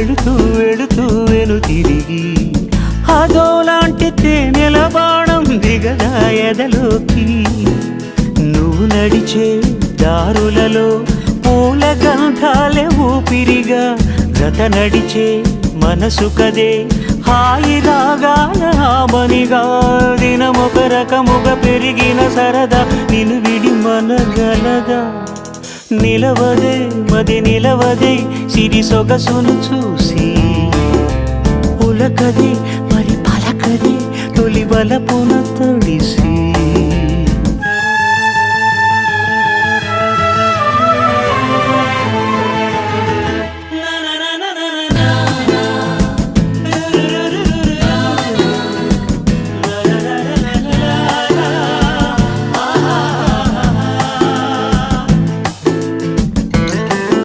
వెళుతూ వెళుతూ వెను తిరిగి. అదోలాంటి తేనెల బాణం దిగదా ఎదలోకి. నువ్వు నడిచే దారులలో పూల గంధాలే ఊపిరిగా. గత నడిచే మనసు కదే హాయి రాగాల ఆమనిగా దినమొక రకముగా పెరిగిన సరదా నిన్ను విడి మనగలదా నిలవదే మది నిలవదే సిరి సొగసును చూసి. ఉలకది మరి పలకది తొలి వలపున